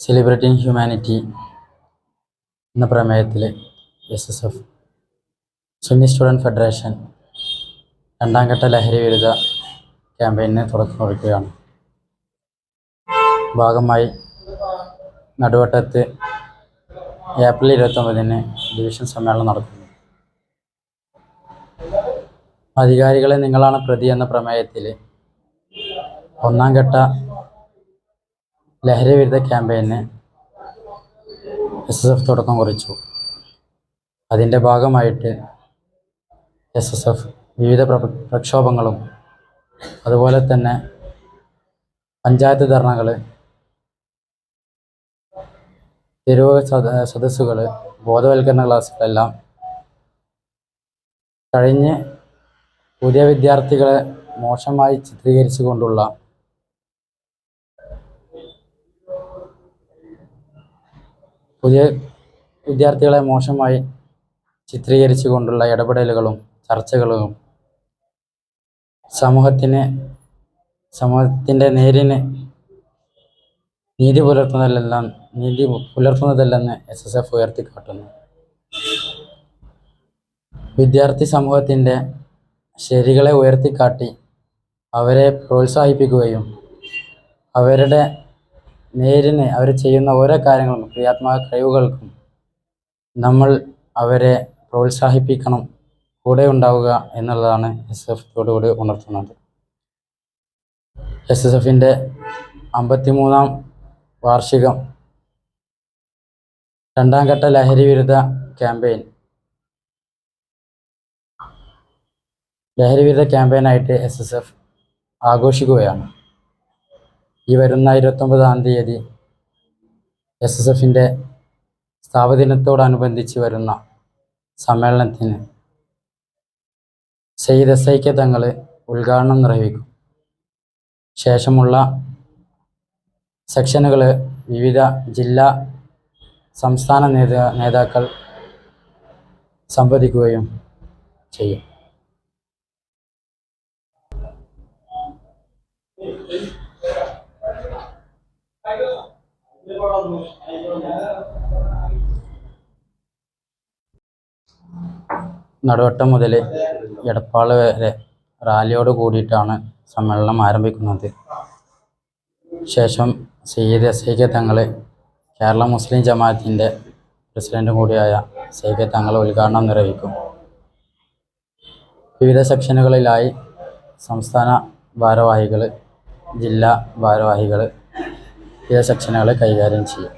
Celebrating humanity എന്ന പ്രമേയത്തിൽ S S F Sunni student federation രണ്ടാം ഘട്ട ലഹരി വിരുദ്ധ ക്യാമ്പയിന് തുടക്കം കുറിക്കുകയാണ് ഭാഗമായി നടുവട്ടത്ത് ഏപ്രിൽ ഇരുപത്തൊമ്പതിന് ഡിവിഷൻ സമ്മേളനം നടക്കുന്നു. അധികാരികളെ നിങ്ങളാണ് പ്രതി എന്ന പ്രമേയത്തിൽ ഒന്നാം ഘട്ട ലഹരി വിരുദ്ധ ക്യാമ്പയിന് എസ് എസ് എഫ് തുടക്കം കുറിച്ചു. അതിന്റെ ഭാഗമായിട്ട് എസ് എസ് എഫ് വിവിധ പ്ര- പ്രക്ഷോഭങ്ങളും അതുപോലെ തന്നെ പഞ്ചായത്ത് ധർണകൾ തെരുവ് സദ സദസ്സുകൾ ബോധവൽക്കരണ ക്ലാസ്സുകളെല്ലാം കഴിഞ്ഞ് പുതിയ വിദ്യാർത്ഥികളെ മോശമായി ചിത്രീകരിച്ചുകൊണ്ടുള്ള പുതിയ വിദ്യാർത്ഥികളെ മോശമായി ചിത്രീകരിച്ചുകൊണ്ടുള്ള ഇടപെടലുകളും ചർച്ചകളും സമൂഹത്തിന് സമൂഹത്തിന്റെ നേരിന് നീതി പുലർത്തുന്നതെല്ലാം നീതി പുലർത്തുന്നതല്ലെന്ന് എസ് എസ് എഫ് ഉയർത്തിക്കാട്ടുന്നു. വിദ്യാർത്ഥി സമൂഹത്തിന്റെ ശരികളെ ഉയർത്തിക്കാട്ടി അവരെ പ്രോത്സാഹിപ്പിക്കുകയും അവരുടെ നേരിന് അവർ ചെയ്യുന്ന ഓരോ കാര്യങ്ങളും ക്രിയാത്മക കഴിവുകൾക്കും നമ്മൾ അവരെ പ്രോത്സാഹിപ്പിക്കണം കൂടെ ഉണ്ടാവുക എന്നുള്ളതാണ് എസ് എഫ് കൂടി ഉണർത്തുന്നത്. എസ് എസ് എഫിന്റെ അമ്പത്തിമൂന്നാം വാർഷികം രണ്ടാം ഘട്ട ലഹരി വിരുദ്ധ ക്യാമ്പയിൻ. ലഹരി വിരുദ്ധ ക്യാമ്പയിനായിട്ട് എസ് എസ് എഫ് ആഘോഷിക്കുകയാണ്. ഈ വരുന്ന ഇരുപത്തൊമ്പതാം തീയതി എസ് എസ് എഫിന്റെ സ്ഥാപനത്തോടനുബന്ധിച്ച് വരുന്ന സമ്മേളനത്തിന് സെയ്ദ് എസ് ഐക്ക് തങ്ങൾ ഉദ്ഘാടനം നിർവഹിക്കും. ശേഷമുള്ള സെക്ഷനുകൾ വിവിധ ജില്ലാ സംസ്ഥാന നേതാ നേതാക്കൾ സംവദിക്കുകയും ചെയ്യും. നടുവട്ടം മുതൽ എടപ്പാൾ വരെ റാലിയോട് കൂടിയിട്ടാണ് സമ്മേളനം ആരംഭിക്കുന്നത്. ശേഷം സയ്യിദ് കെ തങ്ങൾ കേരള മുസ്ലിം ജമാഅത്തിന്റെ പ്രസിഡന്റും കൂടിയായ കെ തങ്ങൾ ഉദ്ഘാടനം നിർവഹിക്കും. വിവിധ സെക്ഷനുകളിലായി സംസ്ഥാന ഭാരവാഹികൾ ജില്ലാ ഭാരവാഹികൾ വിവിധ സെക്ഷനുകൾ കൈകാര്യം ചെയ്യും